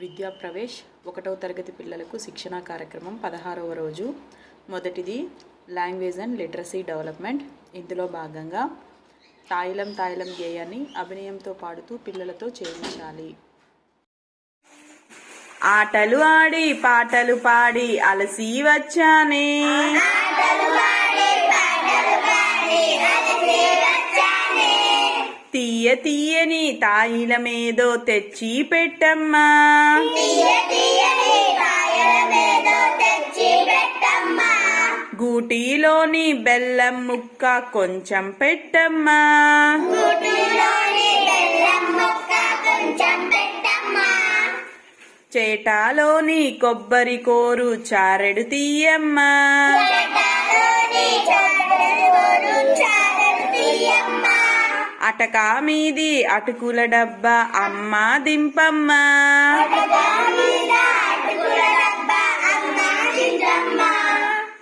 విద్యా ప్రవేశ్ ఒకటవ తరగతి పిల్లలకు శిక్షణ కార్యక్రమం పదహారవ రోజు. మొదటిది లాంగ్వేజ్ అండ్ లిటరసీ డెవలప్మెంట్. ఇందులో భాగంగా తాయిలం తాయిలం గేయాన్ని అభినయంతో పాడుతూ పిల్లలతో చేయించాలి. ఆటలు ఆడి పాటలు పాడి అలసి వచ్చానే. తీయ తీయని తాయిలమేదో తెచ్చి పెట్టమ్మా. గూటిలోని బెల్లం ముక్క కొంచెం పెట్టమ్మా. చేటాలోని కొబ్బరి కోరు చారెడు తీయమ్మా. అటకా మీది అటుకుల డబ్బా అమ్మ దింపమ్మ.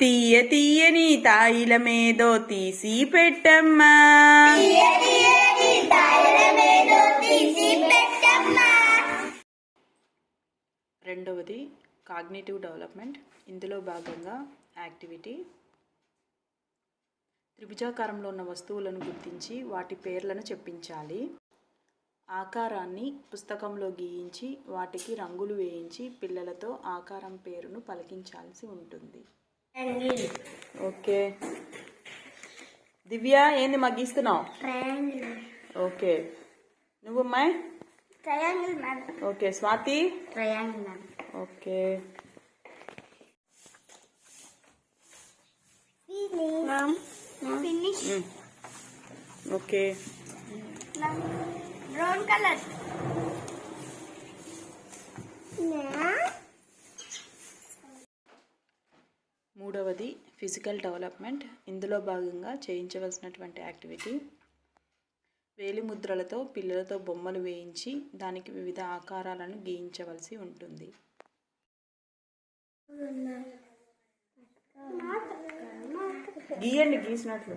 తీయ తీయని తాయిలమేదో తీసి పెట్టమ్మా. రెండవది కాగ్నేటివ్ డెవలప్మెంట్. ఇందులో భాగంగా యాక్టివిటీ. త్రిభుజాకారంలో ఉన్న వస్తువులను గుర్తించి వాటి పేర్లను చెప్పించాలి. ఆకారాన్ని పుస్తకంలో గీయించి వాటికి రంగులు వేయించి పిల్లలతో ఆకారం పేరును పలికించాల్సి ఉంటుంది. ఓకే. దివ్య ఏంది మాకు గీస్తున్నావు ఓకే. నువ్వు అమ్మాయి okay. Swathi? Okay. Okay brown colour మూడవది ఫిజికల్ డెవలప్మెంట్ ఇందులో భాగంగా చేయించవలసినటువంటి యాక్టివిటీ వేలిముద్రలతో పిల్లలతో బొమ్మలు వేయించి దానికి వివిధ ఆకారాలను గీయించవలసి ఉంటుంది. గీయండి గీసినట్లు.